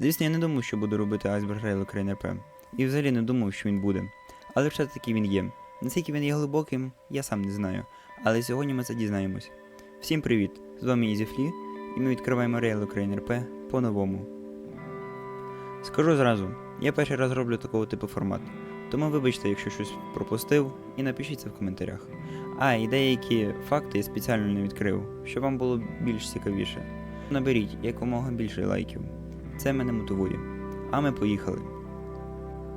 Звісно, я не думав, що буду робити айсберг Rail Ukraine RP. І взагалі не думав, що він буде. Але все таки він є. Наскільки він є глибоким, я сам не знаю. Але сьогодні ми це дізнаємось. Всім привіт! З вами EasyFly, і ми відкриваємо Rail Ukraine RP по-новому. Скажу зразу, я перший раз роблю такого типу формат. Тому вибачте, якщо щось пропустив, і напишіть це в коментарях. А, і деякі факти я спеціально не відкрив, щоб вам було більш цікавіше. Наберіть якомога більше лайків. Це мене мотивує. А ми поїхали.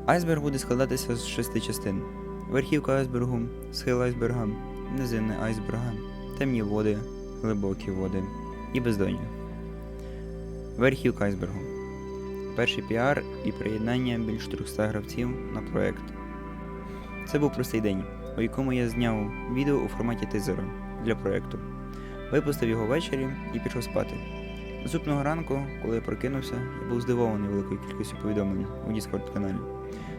Айсберг буде складатися з шести частин: верхівка айсбергу, схил айсберга, низини айсберга, темні води, глибокі води і бездоння. Верхівка айсбергу. Перший піар і приєднання більш 300 гравців на проект. Це був простий день, у якому я зняв відео у форматі тизера для проекту. Випустив його ввечері і пішов спати. Наступного ранку, коли я прокинувся, я був здивований великою кількістю повідомлень у Discord каналі.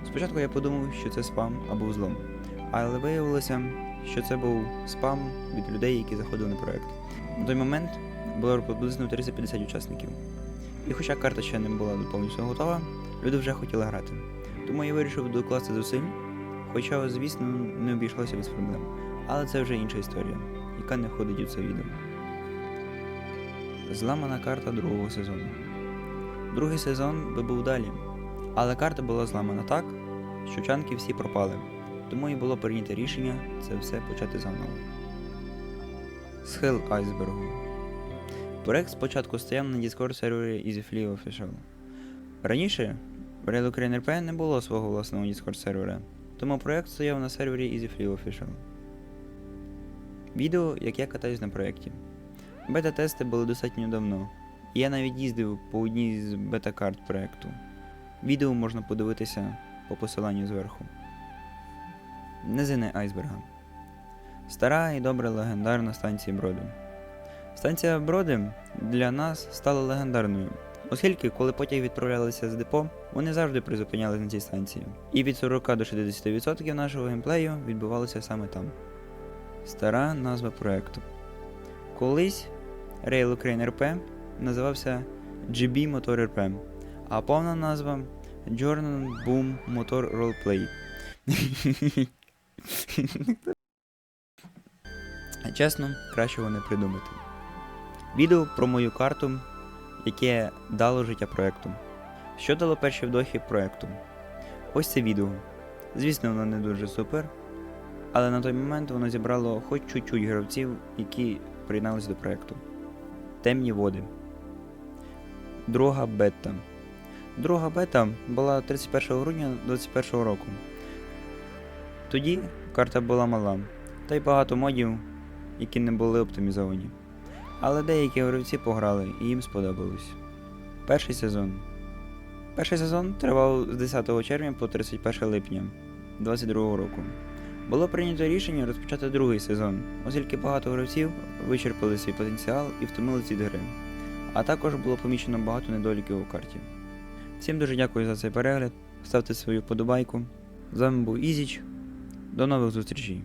Спочатку я подумав, що це спам або взлом, але виявилося, що це був спам від людей, які заходили на проект. На той момент було приблизно 350 учасників. І хоча карта ще не була повністю готова, люди вже хотіли грати. Тому я вирішив докласти зусиль, хоча, звісно, не обійшлося без проблем. Але це вже інша історія, яка не входить у це відео. Зламана карта другого сезону. Другий сезон би був далі, але карта була зламана так, що чанки всі пропали, тому і було прийнято рішення це все почати заново. Схил айсбергу. Проект спочатку стояв на Discord сервері EasyFly Official. Раніше в Rail Ukraine RP не було свого власного Discord сервера, тому проект стояв на сервері EasyFly Official. Відео, як я катаюсь на проєкті. Бета-тести були достатньо давно, я навіть їздив по одній з бета-карт проєкту. Відео можна подивитися по посиланню зверху. Низини айсберга. Стара і добра легендарна станція Броди. Станція Броди для нас стала легендарною, оскільки, коли потяги відправлялися з депо, вони завжди призупинялися на цій станції. І від 40 до 60% нашого геймплею відбувалося саме там. Стара назва проекту. Колись Rail Ukraine RP називався GB Motor RP, а повна назва Jordan Boom Motor Roleplay. Чесно, кращого не придумати. Відео про мою карту, яке дало життя проекту. Що дало перші вдохи проекту? Ось це відео. Звісно, воно не дуже супер, але на той момент воно зібрало хоч чуть-чуть гравців, які приєдналися до проекту. Темні води. Друга бета. Друга бета була 31 грудня 2021 року. Тоді карта була мала, та й багато модів, які не були оптимізовані. Але деякі гравці пограли і їм сподобалось. Перший сезон. Перший сезон тривав з 10 червня по 31 липня 2022 року. Було прийнято рішення розпочати другий сезон, оскільки багато гравців вичерпали свій потенціал і втомилися від гри. А також було помічено багато недоліків у карті. Всім дуже дякую за цей перегляд. Ставте свою вподобайку. З вами був Ізіч. До нових зустрічей!